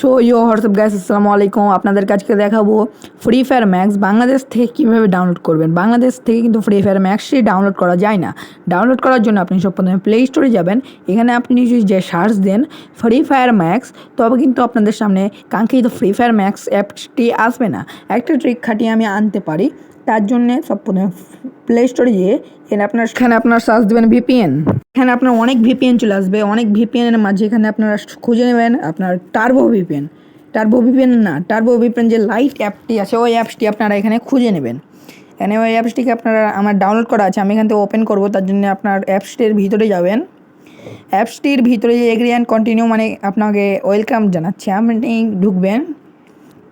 So ইয়ো, WhatsApp gas আসসালামু আলাইকুম। আপনাদের কাছকে দেখাবো ফ্রি ফায়ার ম্যাক্স বাংলাদেশ থেকে কীভাবে ডাউনলোড করবেন। বাংলাদেশ থেকে কিন্তু ফ্রি ফায়ার ম্যাক্সটি ডাউনলোড করা যায় না। ডাউনলোড করার জন্য আপনি সব প্রথমে প্লে স্টোরে যাবেন। এখানে আপনি যদি যে সার্চ দেন ফ্রি ফায়ার ম্যাক্স তবে কিন্তু আপনাদের সামনে কাঙ্ক্ষিত ফ্রি ফায়ার ম্যাক্স অ্যাপটি আসবে না। একটা ট্রিক খাটিয়ে আমি আনতে পারি। তার জন্যে সব প্রথমে প্লে স্টোরে গিয়ে এখানে আপনার এখানে আপনার সার্চ দেবেন ভিপিএন এখানে আপনার অনেক ভিপিএন চলে আসবে, অনেক ভিপিএনের মাঝে এখানে আপনারা খুঁজে নেবেন আপনার টার্বো ভিপিএন টার্বো ভিপিএন না টার্বো ভিপিএন যে লাইট অ্যাপটি আছে, ওই অ্যাপসটি আপনারা এখানে খুঁজে নেবেন। এখানে ওই অ্যাপসটিকে আপনারা আমার ডাউনলোড করা আছে, আমি এখান থেকে ওপেন করব, তার জন্য আপনার অ্যাপসটির ভিতরে যাবেন। অ্যাপসটির ভিতরে যে এগ্রি অ্যান্ড কন্টিনিউ মানে আপনাকে ওয়েলকাম জানাচ্ছে, আপনি ঢুকবেন।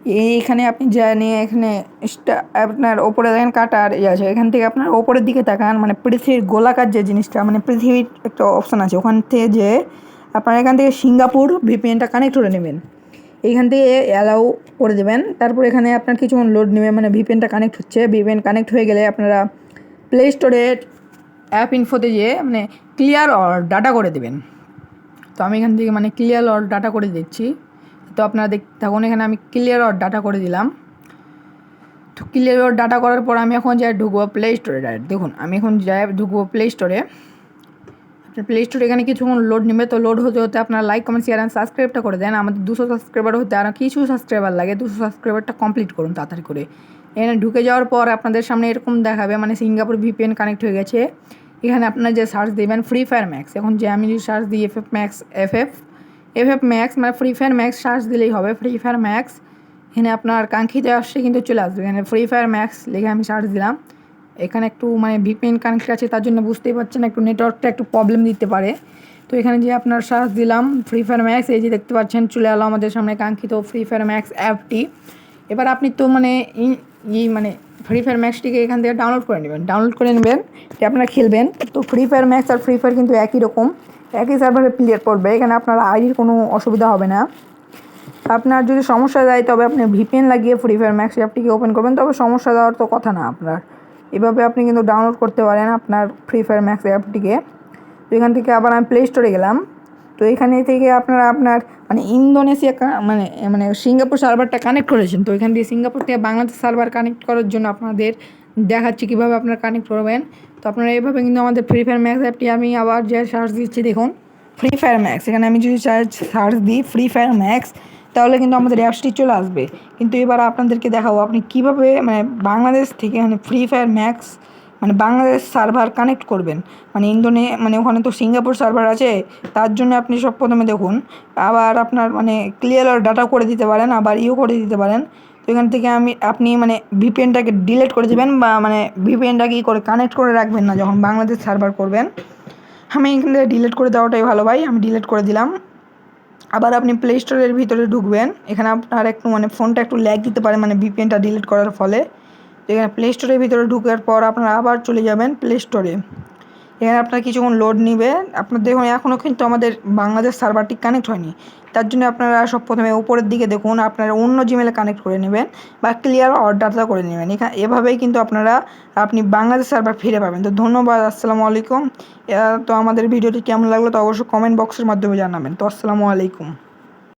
এইখানে আপনি জানিয়ে এখানে স্টা- আপনার ওপরে দেখেন কাটার ইয়ে আছে, এখান থেকে আপনার ওপরের দিকে তাকান মানে পৃথিবীর গোলাকার যে জিনিসটা মানে পৃথিবীর একটা অপশান আছে। ওখান থেকে যে আপনার এখান থেকে সিঙ্গাপুর ভিপিএনটা কানেক্ট করে নেবেন। এইখান থেকে অ্যালাউ করে দেবেন। তারপর এখানে আপনার কিছুক্ষণ লোড নেবে মানে ভিপিএনটা কানেক্ট হচ্ছে। ভিপিএন কানেক্ট হয়ে গেলে আপনারা প্লে স্টোরে অ্যাপ ইনফোতে যেয়ে মানে ক্লিয়ার অর ডাটা করে দেবেন। তো আমি এখান থেকে মানে ক্লিয়ার অর ডাটা করে দিচ্ছি। তো আপনারা দেখ, তখন এখানে আমি ক্লিয়ার অর ডাটা করে দিলাম। তো ক্লিয়ার অর ডাটা করার পর আমি এখন যাই ঢুকবো প্লে স্টোরে ডাইরেক্ট দেখুন, আমি এখন যাই ঢুকবো প্লে স্টোরে প্লে স্টোরে এখানে কিছুক্ষণ লোড নেবে। তো লোড হতে হতে আপনার লাইক কমেন্ট শেয়ার অ্যান্ড সাবস্ক্রাইবটা করে দেন। আমাদের দুশো সাবস্ক্রাইবার হতে আর কিছু সাবস্ক্রাইবার লাগে। দুশো সাবস্ক্রাইবারটা কমপ্লিট করুন তাড়াতাড়ি করে। এখানে ঢুকে যাওয়ার পর আপনাদের সামনে এরকম দেখাবে। মানে সিঙ্গাপুর ভিপিএন কানেক্ট হয়ে গেছে। এখানে আপনার যে সার্চ দেবেন ফ্রি ফায়ার ম্যাক্স এখন যে আমি যদি সার্চ দিই F F max F F F max মানে ফ্রি ফায়ার ম্যাক্স সার্চ দিলেই হবে। ফ্রি ফায়ার ম্যাক্স এখানে আপনার কাঙ্ক্ষিত আসছে কিন্তু চলে আসবে। এখানে ফ্রি ফায়ার ম্যাক্স লিখে আমি সার্চ দিলাম। এখানে একটু মানে ভিপিএন কানেক্ট আছে, তার জন্য বুঝতেই পারছেন একটু নেটওয়ার্কটা একটু প্রবলেম দিতে পারে। তো এখানে যে আপনার সার্চ দিলাম ফ্রি ফায়ার ম্যাক্স এই যে দেখতে পাচ্ছেন, চলে এলো আমাদের সামনে কাঙ্ক্ষিত ফ্রি ফায়ার ম্যাক্স অ্যাপটি এবার আপনি তো মানে ই- ই মানে ফ্রি ফায়ার ম্যাক্সটিকে এখান থেকে ডাউনলোড করে নেবেন। ডাউনলোড করে নেবেন যে আপনারা খেলবেন। তো ফ্রি ফায়ার ম্যাক্স আর ফ্রি ফায়ার কিন্তু একই রকম। একই সার্ভারে প্লেয়ার পড়বে, এখানে আপনার আইডির কোনো অসুবিধা হবে না। আপনার যদি সমস্যা দেয় তবে আপনি ভিপিএন লাগিয়ে ফ্রি ফায়ার ম্যাক্স অ্যাপটিকে ওপেন করবেন। তবে সমস্যা দেওয়ার তো কথা না আপনার। এভাবে আপনি কিন্তু ডাউনলোড করতে পারেন আপনার ফ্রি ফায়ার ম্যাক্স অ্যাপটিকে তো এখান থেকে আবার আমি প্লে স্টোরে গেলাম। তো এখানে থেকে আপনারা আপনার মানে ইন্দোনেশিয়া মানে মানে সিঙ্গাপুর সার্ভারটা কানেক্ট করেছেন। তো এখান থেকে সিঙ্গাপুর থেকে বাংলাদেশ সার্ভার কানেক্ট করার জন্য আপনাদের দেখাচ্ছি কীভাবে আপনারা কানেক্ট করবেন। তো আপনারা এইভাবে কিন্তু আমাদের ফ্রি ফায়ার ম্যাক্স অ্যাপটি আমি আবার যে সার্চ দিচ্ছি, দেখুন। ফ্রি ফায়ার ম্যাক্স এখানে আমি যদি সার্চ সার্চ দিই ফ্রি ফায়ার ম্যাক্স তাহলে কিন্তু আমাদের অ্যাপসটি চলে আসবে। কিন্তু এবার আপনাদেরকে দেখাবো আপনি কীভাবে মানে বাংলাদেশ থেকে মানে ফ্রি ফায়ার ম্যাক্স মানে বাংলাদেশ সার্ভার কানেক্ট করবেন। মানে ইন্দোনে মানে ওখানে তো সিঙ্গাপুর সার্ভার আছে, তার জন্য আপনি সব প্রথমে দেখুন। আবার আপনার মানে ক্লিয়ার ডাটা করে দিতে পারেন, আবার ইও করে দিতে পারেন। তো এখান থেকে আমি, আপনি মানে ভিপিএনটাকে ডিলেট করে দেবেন বা মানে ভিপিএনটাকে ই করে কানেক্ট করে রাখবেন না যখন বাংলাদেশ সার্ভার করবেন। আমি এখান থেকে ডিলেট করে দেওয়াটাই ভালো ভাই, আমি ডিলেট করে দিলাম। আবার আপনি প্লে স্টোরের ভিতরে ঢুকবেন, এখানে আপনার একটু মানে ফোনটা একটু ল্যাগ দিতে পারে মানে ভিপিএনটা ডিলিট করার ফলে। এখানে প্লে স্টোরের ভিতরে ঢুকার পর আপনারা আবার চলে যাবেন প্লে স্টোরে এখানে আপনার কিছুক্ষণ লোড নিবে আপনার দেখুন এখনও কিন্তু আমাদের বাংলাদেশ সার্ভারটি কানেক্ট হয়নি। তার জন্য আপনারা সব প্রথমে উপরের দিকে দেখুন, আপনারা অন্য জিমেলে কানেক্ট করে নেবেন বা ক্লিয়ার অর্ডারটা করে নেবেন। এখানে এভাবেই কিন্তু আপনারা আপনি বাংলাদেশ সার্ভার ফিরে পাবেন। তো ধন্যবাদ, আসসালামু আলাইকুম। তো আমাদের ভিডিওটি কেমন লাগল তো অবশ্যই কমেন্ট বক্সের মাধ্যমে জানাবেন। তো আসসালামু আলাইকুম।